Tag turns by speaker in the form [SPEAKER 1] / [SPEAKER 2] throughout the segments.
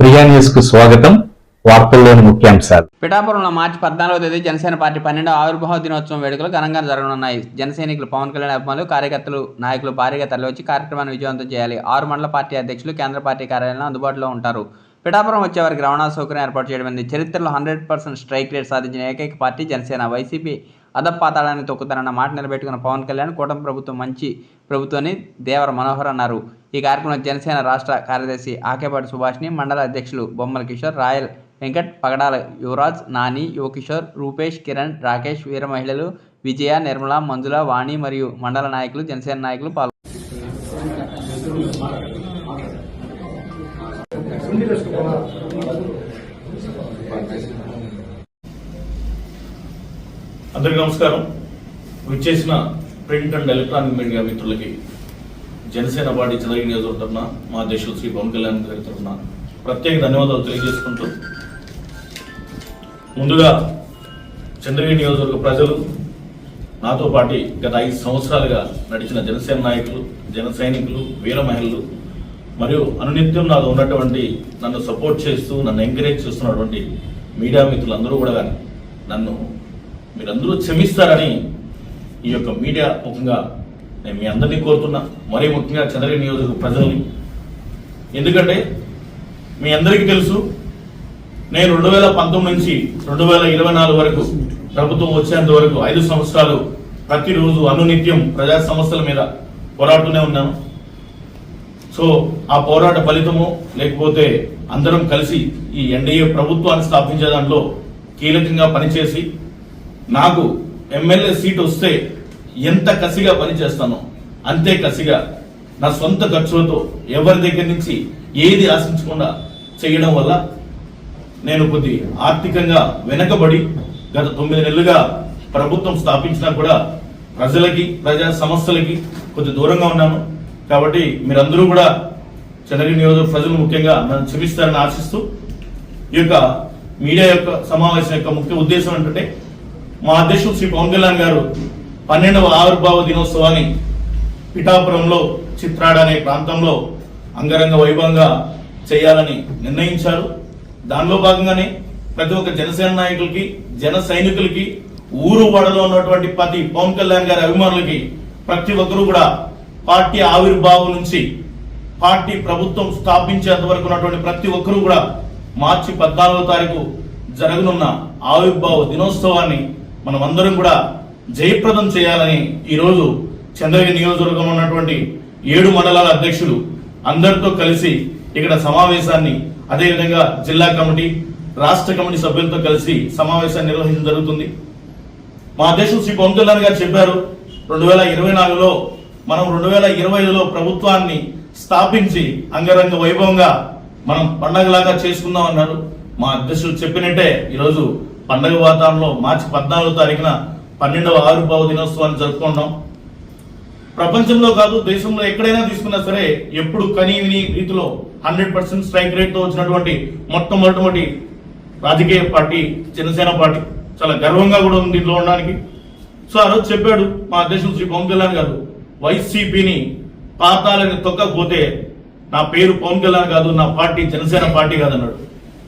[SPEAKER 1] ప్రియా న్యూస్కు స్వాగతం. వార్తల్లోని ముఖ్యాంశాలు.
[SPEAKER 2] పిఠాపురంలో మార్చి పద్నాలుగో తేదీ జనసేన పార్టీ పన్నెండవ ఆవిర్భావ దినోత్సవం వేడుకలు ఘనంగా జరగనున్నాయి. జనసైనికులు పవన్ కళ్యాణ్ అభిమానులు కార్యకర్తలు నాయకులు భారీగా తరలివచ్చి కార్యక్రమాన్ని విజయవంతం చేయాలి. ఆరు మండల పార్టీ అధ్యక్షులు కేంద్ర పార్టీ కార్యాలయంలో అందుబాటులో ఉంటారు. పిఠాపురం వచ్చే వారికి రవాణా సౌకర్యం ఏర్పాటు చేయడమైంది చరిత్రలో హండ్రెడ్ పర్సెంట్ స్ట్రైక్ రేట్ సాధించిన ఏకైక పార్టీ జనసేన. వైసీపీ అదపాతాళాన్ని తొక్కుతారన్న మాట నిలబెట్టుకున్న పవన్ కళ్యాణ్ కూటమి ప్రభుత్వం మంచి ప్రభుత్వాన్ని దేవర మనోహర్ అన్నారు. ఈ కార్యక్రమంలో జనసేన రాష్ట్ర కార్యదర్శి ఆకేపాటి సుభాష్ని మండల అధ్యక్షులు బొమ్మల కిషోర్ రాయల్ వెంకట్ పగడాల యువరాజ్ నాని యువకిషోర్ రూపేష్ కిరణ్ రాకేష్ వీర మహిళలు విజయ నిర్మల మంజుల వాణి మరియు మండల నాయకులు జనసేన నాయకులు పాల్గొన్నారు
[SPEAKER 3] అందరికీ నమస్కారం. విచ్చేసిన ప్రింట్ అండ్ ఎలక్ట్రానిక్ మీడియా మిత్రులకి జనసేన పార్టీ చంద్రగిరి నియోజకవర్గం మా అధ్యక్షులు శ్రీ పవన్ కళ్యాణ్ గారి తరఫున ప్రత్యేక ధన్యవాదాలు తెలియజేసుకుంటూ ముందుగా చంద్రగిరి నియోజకవర్గ ప్రజలు నాతో పాటు గత ఐదు సంవత్సరాలుగా నడిచిన జనసేన నాయకులు జన సైనికులు వీర మహిళలు మరియు అనునిత్యం నాకు ఉన్నటువంటి నన్ను సపోర్ట్ చేస్తూ నన్ను ఎంకరేజ్ చేస్తున్నటువంటి మీడియా మిత్రులందరూ కూడా నన్ను మీరందరూ క్షమిస్తారని ఈ యొక్క మీడియా ముఖంగా నేను మీ అందరినీ కోరుతున్నా. మరీ ముఖ్యంగా చంద్రగిరి నియోజక ప్రజల్ని. ఎందుకంటే మీ అందరికీ తెలుసు నేను రెండు వేల పంతొమ్మిది నుంచి రెండు వేల ఇరవై నాలుగు వరకు ప్రభుత్వం వచ్చేంత వరకు ఐదు సంవత్సరాలు ప్రతిరోజు అనునిత్యం ప్రజా సమస్యల మీద పోరాడుతూనే ఉన్నాను. సో ఆ పోరాట ఫలితము లేకపోతే అందరం కలిసి ఈ ఎన్డీఏ ప్రభుత్వాన్ని స్థాపించే దాంట్లో కీలకంగా పనిచేసి నాకు ఎమ్మెల్యే సీట్ వస్తే ఎంత కసిగా పనిచేస్తానో అంతే కసిగా నా సొంత ఖర్చులతో ఎవరి దగ్గర నుంచి ఏది ఆశించకుండా చేయడం వల్ల నేను కొద్ది ఆర్థికంగా వెనకబడి గత తొమ్మిది నెలలుగా ప్రభుత్వం స్థాపించినా కూడా ప్రజలకి ప్రజా సమస్యలకి కొద్ది దూరంగా ఉన్నాను. కాబట్టి మీరందరూ కూడా చంద్రగిరి నియోజక ప్రజలు ముఖ్యంగా నన్ను క్షమిస్తారని ఆశిస్తూ ఈ యొక్క మీడియా యొక్క సమావేశం యొక్క ముఖ్య ఉద్దేశం ఏంటంటే మా అధ్యక్షుడు శ్రీ పవన్ కళ్యాణ్ గారు పన్నెండవ ఆవిర్భావ దినోత్సవాన్ని పిఠాపురంలో చిత్రాడ అనే ప్రాంతంలో అంగరంగ వైభవంగా చేయాలని నిర్ణయించారు. దానిలో భాగంగానే ప్రతి ఒక్క జనసేన నాయకులకి జన సైనికులకి ఊరు వాడలో ఉన్నటువంటి ప్రతి పవన్ కళ్యాణ్ గారి అభిమానులకి ప్రతి ఒక్కరూ కూడా పార్టీ ఆవిర్భావం నుంచి పార్టీ ప్రభుత్వం స్థాపించేంత వరకు ఉన్నటువంటి ప్రతి ఒక్కరూ కూడా మార్చి పద్నాలుగో తారీఖు జరగనున్న ఆవిర్భావ దినోత్సవాన్ని మనం అందరం కూడా జయప్రదం చేయాలని ఈరోజు చంద్రగిరి నియోజకవర్గం ఉన్నటువంటి ఏడు మండలాల అధ్యక్షులు అందరితో కలిసి ఇక్కడ సమావేశాన్ని అదేవిధంగా జిల్లా కమిటీ రాష్ట్ర కమిటీ సభ్యులతో కలిసి సమావేశాన్ని నిర్వహించడం జరుగుతుంది. మా అధ్యక్షుడు శ్రీ పవన్ కళ్యాణ్ గారు చెప్పారు రెండు వేల ఇరవై నాలుగులో మనం రెండు వేల ఇరవై ఐదులో ప్రభుత్వాన్ని స్థాపించి అంగరంగ వైభవంగా మనం పండగలాగా చేసుకుందాం అన్నారు. మా అధ్యక్షుడు చెప్పినట్టే ఈరోజు పండగ వాతావరణంలో మార్చి పద్నాలుగో తారీఖున పన్నెండవ ఆరు భావ దినోత్సవాన్ని జరుపుకుంటాం ప్రపంచంలో కాదు దేశంలో ఎక్కడైనా తీసుకున్నా సరే ఎప్పుడు కని విని రీతిలో హండ్రెడ్ పర్సెంట్ స్ట్రైక్ రేట్తో వచ్చినటువంటి మొట్టమొదటి రాజకీయ పార్టీ జనసేన పార్టీ. చాలా గర్వంగా కూడా ఉంది దీంట్లో ఉండడానికి. సో ఆ రోజు చెప్పాడు మా అధ్యక్షుడు శ్రీ పవన్ కళ్యాణ్ గారు వైసీపీని పాతాలని తొక్కకపోతే నా పేరు పవన్ కళ్యాణ్ కాదు నా పార్టీ జనసేన పార్టీ కాదన్నాడు.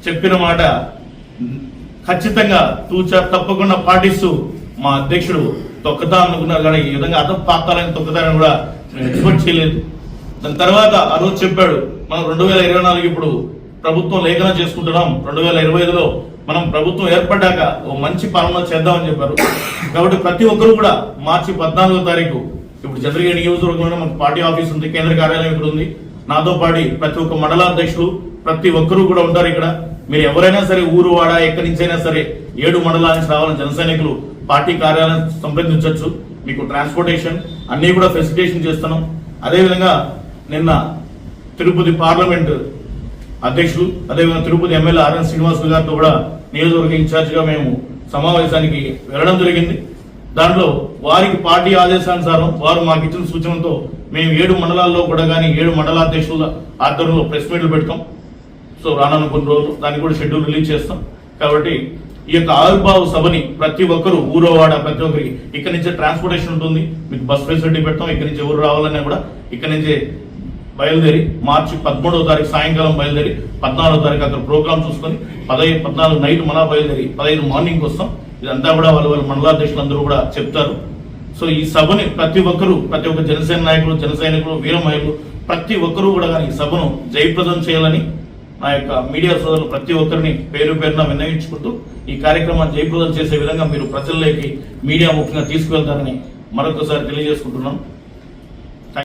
[SPEAKER 3] చెప్పిన మాట ఖచ్చితంగా తూచా తప్పకుండా పాటిస్తూ మా అధ్యక్షుడు తొక్కతా అనుకున్నారు కానీ ఈ విధంగా అర్థం పాతాలని తొక్కతారని కూడా నేను ఎక్స్పెక్ట్ చేయలేదు. దాని తర్వాత ఆ రోజు చెప్పాడు మనం రెండు వేల ఇరవై నాలుగు ఇప్పుడు ప్రభుత్వం లేఖనం చేసుకుంటున్నాం. రెండు వేల ఇరవై ఐదులో మనం ప్రభుత్వం ఏర్పడ్డాక ఓ మంచి పాలన చేద్దామని చెప్పారు. కాబట్టి ప్రతి ఒక్కరు కూడా మార్చి పద్నాలుగో తారీఖు ఇప్పుడు చంద్రగిరి నియోజకవర్గంలో మనకు పార్టీ ఆఫీస్ ఉంది కేంద్ర కార్యాలయం ఇక్కడ ఉంది. నాతో పాటు ప్రతి ఒక్క మండలాధ్యక్షుడు ప్రతి ఒక్కరూ కూడా ఉంటారు ఇక్కడ. మీరు ఎవరైనా సరే ఊరు వాడ ఎక్కడి నుంచైనా సరే ఏడు మండలాల నుంచి రావాలని జనసైనికులు పార్టీ కార్యాలయం సంప్రదించవచ్చు. మీకు ట్రాన్స్పోర్టేషన్ అన్నీ కూడా ఫెసిలిటేషన్ చేస్తున్నాం. అదేవిధంగా నిన్న తిరుపతి పార్లమెంట్ అధ్యక్షులు అదేవిధంగా తిరుపతి ఎమ్మెల్యే ఆర్ఎన్ శ్రీనివాసులు గారితో కూడా నియోజకవర్గ ఇన్ఛార్జిగా మేము సమావేశానికి వెళ్ళడం జరిగింది. దాంట్లో వారికి పార్టీ ఆదేశానుసారం వారు మాకు ఇచ్చిన సూచనలతో మేము ఏడు మండలాల్లో కూడా కానీ ఏడు మండలాధ్యక్షుల ఆధ్వర్యంలో ప్రెస్ మీట్లు పెడతాం. సో రానున్న కొన్ని రోజులు దాన్ని కూడా షెడ్యూల్ రిలీజ్ చేస్తాం. కాబట్టి ఈ యొక్క ఆవిర్భావ సభని ప్రతి ఒక్కరు ఊరోవాడ ప్రతి ఒక్కరికి ఇక్కడ నుంచే ట్రాన్స్పోర్టేషన్ ఉంటుంది. మీకు బస్ ఫెసిలిటీ పెడతాం ఇక్కడ నుంచి ఎవరు రావాలన్నా కూడా ఇక్కడ నుంచే బయలుదేరి మార్చి పదమూడవ తారీఖు సాయంకాలం బయలుదేరి పద్నాలుగో తారీఖు అక్కడ ప్రోగ్రామ్ చూసుకొని పదహైదు పద్నాలుగు నైట్ మళ్ళా బయలుదేరి పదహైదు మార్నింగ్ వస్తాం. ఇదంతా కూడా వాళ్ళ వాళ్ళ మండలాధ్యక్షులందరూ కూడా చెప్తారు. సో ఈ సభని ప్రతి ఒక్కరూ ప్రతి ఒక్క జనసేన నాయకులు జన సైనికులు వీర మహిళలు ప్రతి ఒక్కరూ కూడా కానీ ఈ సభను జయప్రదం చేయాలని నా యొక్క మీడియా సోదరులు ప్రతి ఒక్కరిని పేరు పేరున విన్నవించుకుంటూ ఈ కార్యక్రమాన్ని జయప్రదం చేసే విధంగా మీరు ప్రజల్లోకి మీడియా ముఖ్యంగా తీసుకువెళ్తారని మరొకసారి తెలియజేసుకుంటున్నాం.